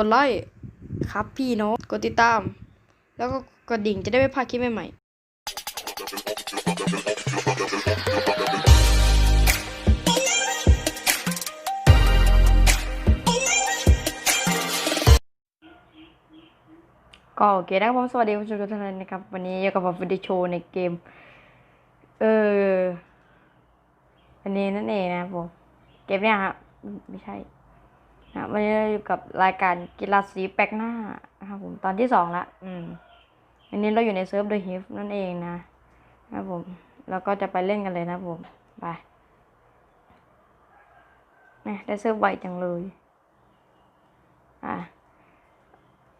กดไลค์ครับพี่น้องกดติดตาม แล้วก็กระดิ่งจะได้ไม่พลาดคลิปใหม่ๆก็โอเคนะครับผมสวัสดีคุณผู้ชมทุกท่านนะครับ วันนี้อยู่กับผมวิดีโชว์ในเกม เอออันนี้นั่นเองนะครับผมเกมเนี้ยครับไม่ใช่ นะวันนี้เราอยู่กับรายการกีฬาสีแปลกหน้านะครับผมตอนที่สองละอืมอันนี้เราอยู่ในเซิร์ฟเดอะฮิฟนั่นเองนะนะครับผม แล้วก็จะไปเล่นกันเลยนะครับผม ไปนี่ได้เซิร์ฟไวจังเลย อะ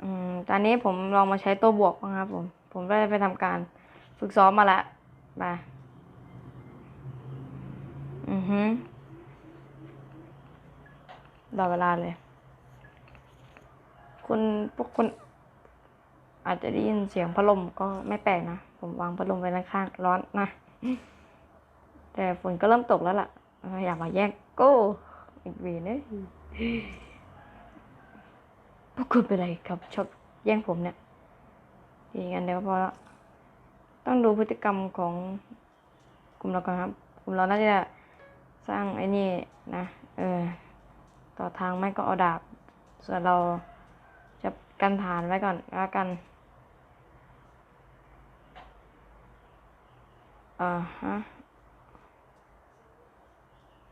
อืมตอนนี้ผมลองมาใช้ตัวบวกบ้างครับผม ผมได้ไปทำการฝึกซ้อมมาล้วไปอือฮึ รอดเวลาเลย คุณพวกคุณอาจจะได้ยินเสียงพัดลมก็ไม่แปลกนะ ผมวางพัดลมไว้ข้างๆร้อนนะ แต่ฝนก็เริ่มตกแล้วล่ะ อย่ามาแย่งโก้อีกเวีเนี่ยพวกคุณเป็นไรครับชอบแย่งผมเนี่ยอย่างนั้นเดี๋ยวพอละต้องดูพฤติกรรมของกลุ่มเราก่อนครับ กลุ่มเราน่าจะสร้างไอ้นี่นะ เออ ต่อทางไม่ก็เอาดาบ ส่วนเราจะกันฐานไว้ก่อนแล้วกันอ่าฮะ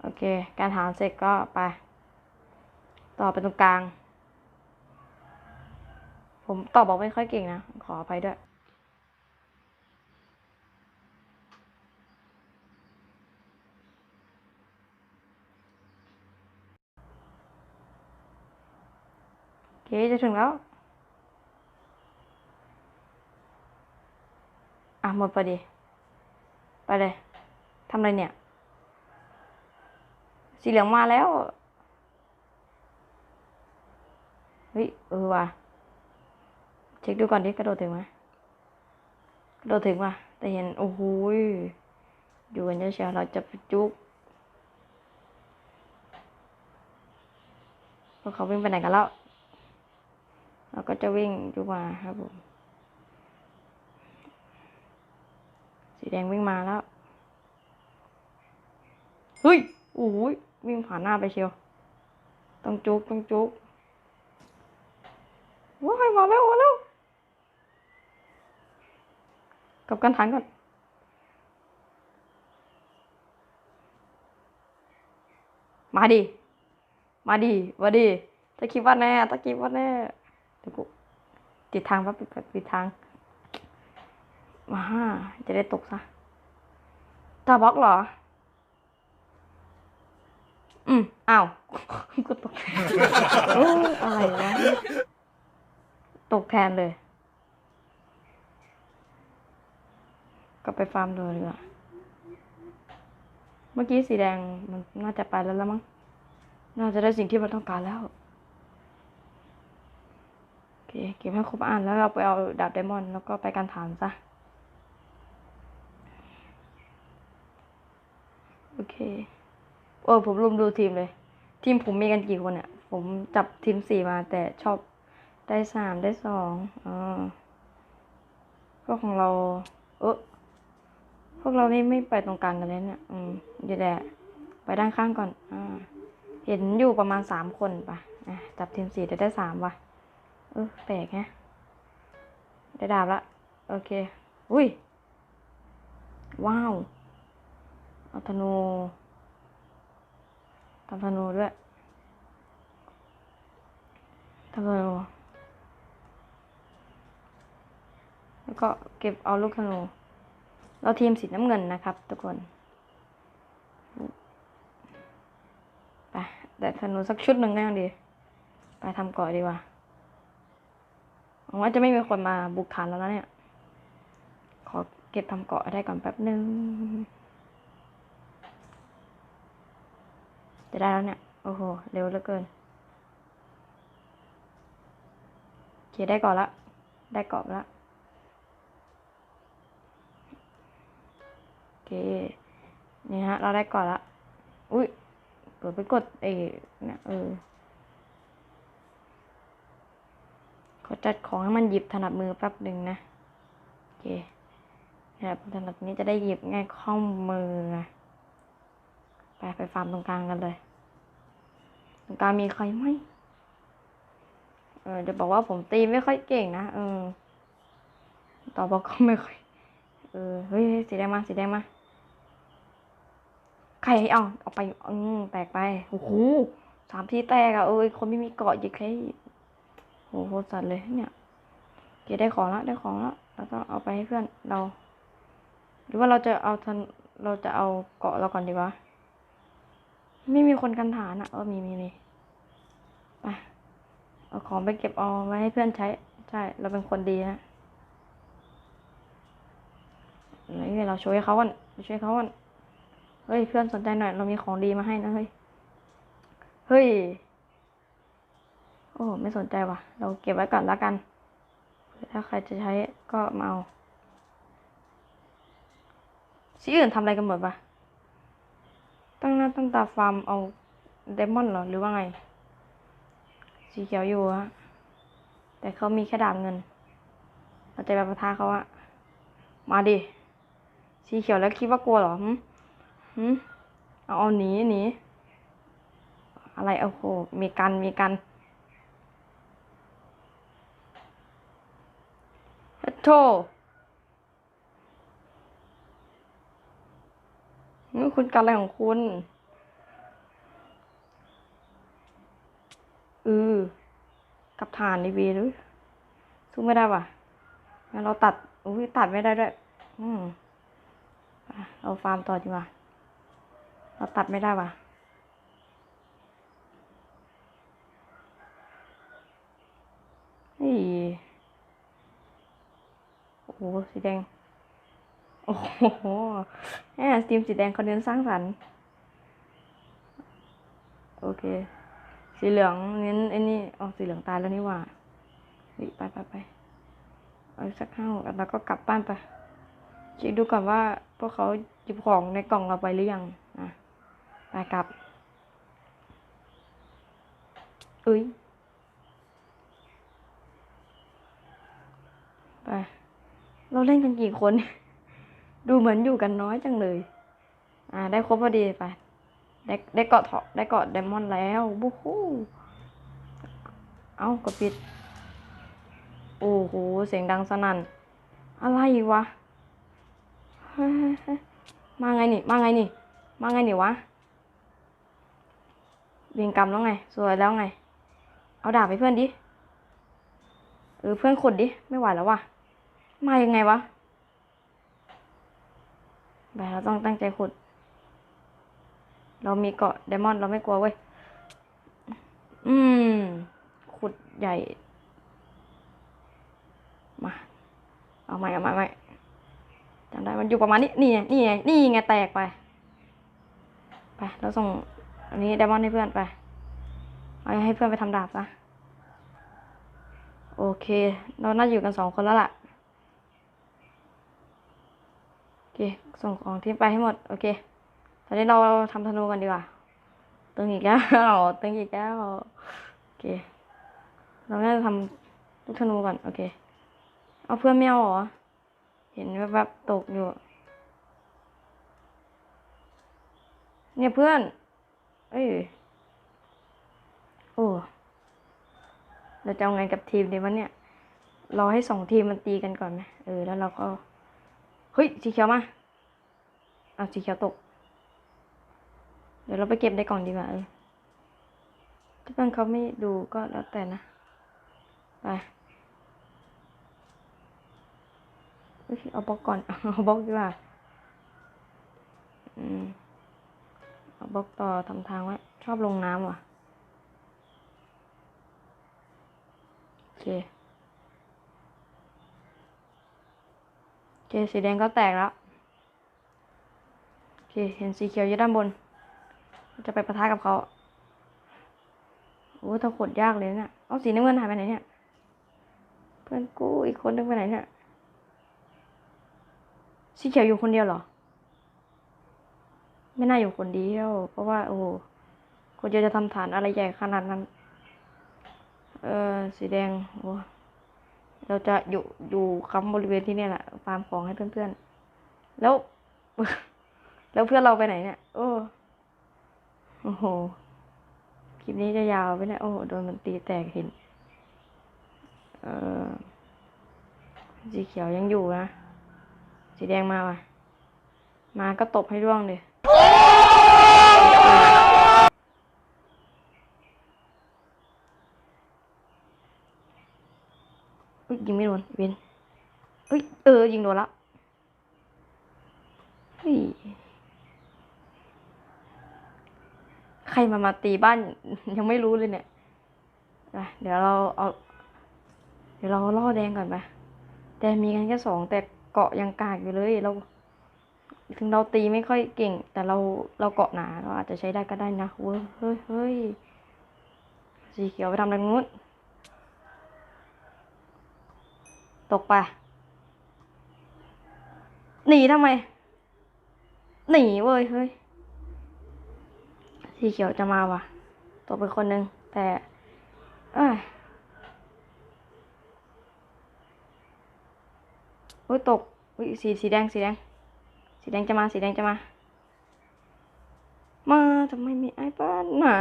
โอเค การฐานเสร็จก็ไป ต่อไปตรงกลาง ผมตอบบอกไม่ค่อยเก่งนะ ขออภัยด้วย โอเค จะถึงแล้ว อะ หมดพอดี ไปเลยทำอะไรเนี่ย สีเหลืองมาแล้ว เฮ้ย เออว่ะ เช็คดูก่อนดิกระโดดถึงไหมกระโดดถึงว่ะ แต่เห็น โอ้โหอยู่กันเฉยๆเราจะไปจุกพวกเขาวิ่งไปไหนกันแล้ว เราก็จะวิ่งจุมาครับผม สีแดงวิ่งมาแล้ว เฮ้ยโอ้ยวิ่งผ่านหน้าไปเชียว ต้องจุกต้องจุกว้ายมาแล้วมาแล้วกับกันฐานก่อนมาดิ มาดิ มาดิตะคิดว่าแน่ตะคิดว่าแน่ กูติดทางปั๊บปิดปิดทางมาฮ่าจะได้ตกซะตาบล็อกเหรอ อืมอ้าวกูตกโอ้อะไรวะตกแทนเลย ก็ไปฟาร์มเลยดีกว่าเมื่อกี้สีแดงมันน่าจะไปแล้วละมั้ง น่าจะได้สิ่งที่มันต้องการแล้ว เก็บให้ครบอ่านแล้วเราไปเอาดาบไดมอนด์แล้วก็ไปการฐานซะ โอเค เออผมรวมดูทีมเลย ทีมผมมีกันกี่คนเนี่ย ผมจับทีมสี่มาแต่ชอบได้สามได้สองอ๋อก็ของเรา เออพวกเรานี่ไม่ไปตรงกลางกันเลยเนี่ย อืมอยู่แต่ไปด้านข้างก่อน อ่า เห็นอยู่ประมาณสามคนปะอะ จับทีมสี่ได้ได้สามว่ะ ออแปลกแฮะได้ดาบละ โอเค อุ้ย ว้าวเอาธนูทำธนูด้วยทำธนูแล้วก็เก็บเอาลูกธนู เราทีมสีน้ำเงินนะครับทุกคนไปแต่ธนูสักชุดหนึ่งก็ยังดี ไปทำก่อนดีกว่า หวังว่าจะไม่มีคนมาบุกฐานแล้วนะเนี่ย ขอเก็บทำเกาะได้ก่อนแป๊บนึง จะได้แล้วเนี่ย โอ้โห เร็วเหลือเกินโอเคได้เกาะละ ได้เกาะละโอเค นี่ฮะ เราได้เกาะละ อุ้ยเปิดไปกดเอเนี่ยเออ ขอจัดของให้มันหยิบถนัดมือแป๊บหนึ่งนะโอเคเนี่ยถนัดนี้จะได้หยิบง่ายคล่องมือไปไปฟาร์มตรงกลางกันเลย ตรงกลางมีใครไหมเออจะบอกว่าผมตีไม่ค่อยเก่งนะเออต่อบอกก็ไม่ค่อยเออเฮ้ยสีแดงมาสีแดงมาใครเอาเอาไปอืมแตกไปโอ้โหสามทีแตกอะเอ้ยคนไม่มีเกาะยิงแค่ โอ้โหโคตรสัตว์เลยเนี่ยเกได้ของแล้วได้ของแล้วเราต้องเอาไปให้เพื่อนเรา หรือว่าเราจะเอาทันเราจะเอาเกาะเราก่อนดีวะไม่มีคนกันฐานอะเออมีมีมีไปเอาของไปเก็บเอาไว้ให้เพื่อนใช้ ใช่ เราเป็นคนดีนะนี่เราช่วยเขาก่อนช่วยเขาก่อนเฮ้ยเพื่อนสนใจหน่อย เรามีของดีมาให้นะเฮ้ย เฮ้ย โอ้ไม่สนใจว่ะ เราเก็บไว้ก่อนแล้วกัน ถ้าใครจะใช้ก็มาเอาสีอื่นทำอะไรกันหมดปะตั้งหน้าตั้งตาฟาร์มเอาเดมอนเหรอ หรือว่าไง สีเขียวอยู่อะแต่เขามีแค่ดาบเงินเราจะไปประทาเขาอะมาดิ สีเขียวแล้วคิดว่ากลัวเหรอหึหึเอาเอาหนีหนีอะไรโอ้โหมีกันมีกันเฮ้ย โธ่นี่คุณกันอะไรของคุณเออกับฐานดีวีหรือสู้ไม่ได้ว่ะงั้นเราตัด อุ้ยตัดไม่ได้ด้วย อืมเราฟาร์มต่อดีกว่า เราตัดไม่ได้ว่ะ นี่โอ้โห สีแดง โอ้โหแหมสตรีมสีแดงเขาเน้นสร้างสรรค์ โอเค สีเหลืองเน้นไอ้นี่อ๋อสีเหลืองตายแล้วนี่หว่าเฮ้ยไปไปไปเอาสักห้าหกอันแล้วก็กลับบ้านไปเช็คดูก่อนว่าพวกเขาหยิบของในกล่องเราไปหรือยังนะไปกลับเอ้ย ไป เราเล่นกันกี่คน ดูเหมือนอยู่กันน้อยจังเลย อ่า ได้ครบพอดีไป ได้ได้เกาะเถาะได้เกาะไดมอนแล้วบูฮู้เอากดปิด โอ้โห เสียงดังสนั่น อะไรวะ มาไงนี่ มาไงนี่ มาไงนี่วะเวียงกรรมแล้วไง สวยแล้วไง เอาดาบไปเพื่อนดิ เออเพื่อนขุดดิ ไม่ไหวแล้วว่ะ มายังไงวะแบบเราต้องตั้งใจขุด เรามีเกาะไดมอนด์เราไม่กลัวเว้ย อืม ขุดใหญ่ มา เอาใหม่เอาใหม่ใหม่จำได้มันอยู่ประมาณนี้ นี่ไง นี่ไง นี่ไงแตกไป ไป เราส่ง อันนี้ไดมอนด์ให้เพื่อนไป เอาให้เพื่อนไปทำดาบซะ โอเค เราน่าจอยู่กันสองคนแล้วล่ะ โอ เค ส่งของที่ไปให้หมด โอเค ตอนนี้เราทำธนูกันดีกว่า ตึงอีกแล้วตึงอีกแล้ว โอเค เราน่าจะทำลูกธนูก่อน โอเค เอาเพื่อนไม่เอาเหรอ เห็นแวบๆตกอยู่ เนี่ยเพื่อน เอ้ย โอ้ เราจะเอาไงกับทีมดีวะเนี่ย รอให้สองทีมมันตีกันก่อนไหมเออ แล้วเราก็ เฮ้ยสีเขียวมาเอาสีเขียวตก เดี๋ยวเราไปเก็บในกล่องดีกว่าเออถ้าเพื่อนเขาไม่ดูก็แล้วแต่นะ ไปเอ้ยเอาบล็อกก่อน เอาบล็อกดีกว่า อืม เอาบล็อกต่อทำทางไว้ ชอบลงน้ำว่ะ โอเค โอ เคสีแดงก็แตกแล้วโอเคเห็นสีเขียวอยู่ด้านบน จะไปปะทะกับเขาโอ้ถ้าขดยากเลยเนี่ยเอาสีน้ำเงินหายไปไหนเนี่ย เพื่อนกูอีกคนนึงไปไหนเนี่ยสีเขียวอยู่คนเดียวเหรอ ไม่น่าอยู่คนเดียว เพราะว่า โอ้โหคนเดียวจะทำฐานอะไรใหญ่ขนาดนั้น เออสีแดงโอ้ เราจะอยู่อยู่คำบริเวณที่เนี่ยแหละฟาร์มของให้เพื่อนๆ แล้ว แล้วเพื่อนเราไปไหนเนี่ย โอ้โอ้โห คลิปนี้จะยาวไปเนี่ย โอ้โหโดนมันตีแตกเห็น เออสีเขียวยังอยู่นะ สีแดงมาว่ะ มาก็ตบให้ร่วงเลย ยยิงไม่โดนเวนเอ้ยเออยิงโดนละเฮ้ยใครมามาตีบ้านยังไม่รู้เลยเนี่ยไปเดี๋ยวเราเอา เดี๋ยวเราล่อแดงก่อนไปแต่มีกันแค่สองแต่เกาะยังกากอยู่เลยเรา ถึงเราตีไม่ค่อยเก่ง แต่เราเราเกาะหนาเราอาจจะใช้ได้ก็ได้นะเว้ยเฮ้ยเฮ้ยสีเขียวไปทำอะไรงู้น ตกไป หนีทำไม หนีเว้ยเฮ้ย สีเขียวจะมาว่ะ ตกไปคนหนึ่งแต่เอ้ยโอ้ยตกอุ้ยสีสีแดงสีแดง สีแดงจะมาสีแดงจะมา มาทำไมมีไอ้บ้านน่ะ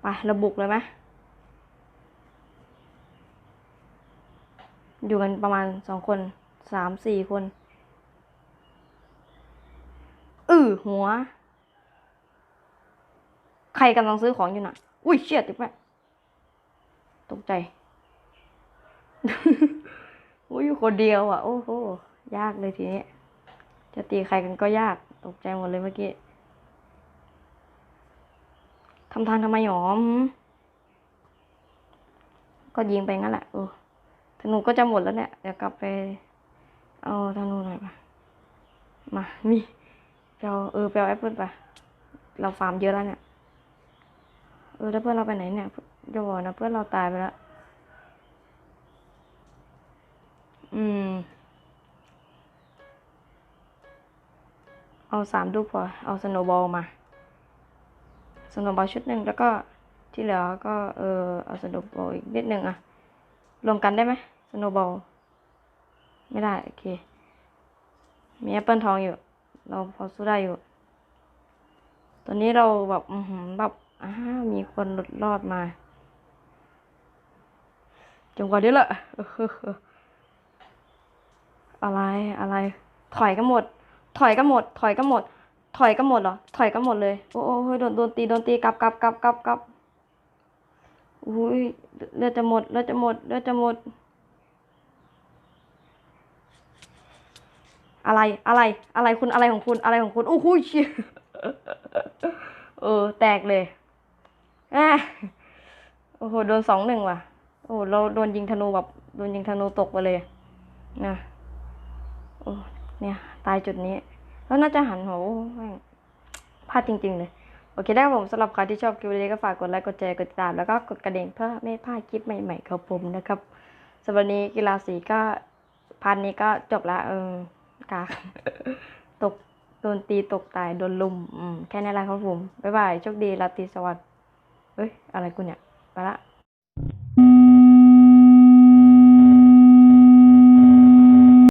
ไปเราบุกเลยไหม อยู่กันประมาณสองคนสามสี่คน อือหัว ใครกำลังซื้อของอยู่น่ะ อุ้ยเชี่ยติดแม่ตกใจ อุ้ยอยู่คนเดียวอะ โอ้โห ยากเลยทีนี้ จะตีใครกันก็ยาก ตกใจหมดเลยเมื่อกี้ทำทานทำไมหยอม ก็ยิงไปงั้นแหละเออ ธนูก็จะหมดแล้วเนี่ย เดี๋ยวกลับไป เอาธนูหน่อยปะมา มีไปเอาเออไปเอาแอปเปิลไปเราฟาร์มเยอะแล้วเนี่ย เออแล้วเพื่อนเราไปไหนเนี่ยจะบอกนะเพื่อนเราตายไปแล้ว อืม เอาสามลูกพอ เอาสโนบอลมา สโนบอลชุดหนึ่งแล้วก็ที่เหลือก็เออเอาสโนบอลอีกนิดหนึ่งอะรวมกันได้ไหม สโนบอลไม่ได้ โอเค มีแอปเปิลทองอยู่ เราพอสู้ได้อยู่ ตอนนี้เราแบบอือหือแบบอ้ามีคนหลุดรอดมาจงกว่านี้แหละอะไรอะไร ถอยกันหมด ถอยกันหมด ถอยกันหมด ถอยกันหมดเหรอ ถอยกันหมดเลย โอ้โอ้เฮ้ยโดนโดนตีโดนตีกลับกลับกลับกลับกลับอุ้ยเลือดจะหมดเลือดจะหมดเลือดจะหมด อะไรอะไรอะไรคุณอะไรของคุณอะไรของคุณโอ้โหเชี่ยเออ แตกเลยอะโอ้โหโดนสองหนึ่งว่ะ โอ้โเราโดนยิงธนูแบบโดนยิงธนูตกไปเลยนะโอ้เนี่ย ตายจุดนี้ แล้วน่าจะหันโอ้แม่งพลาดจริง ๆ เลย โอเคได้ครับผมสำหรับใครที่ชอบคลิปนี้ก็ฝากกดไลค์กดแชร์กดติดตาม แล้วก็กดกระดิ่งเพื่อไม่พลาดคลิปใหม่ๆของผมนะครับสำหรับนนี้กีฬาสีก็พันนี้ก็จบละเออ กากตกโดนตีตกตายโดนลุม อืม แค่นี้แหละครับผม บ๊ายบาย โชคดีราตรีสวัสดิ์เอ้ย อะไรกูเนี่ย ไปละ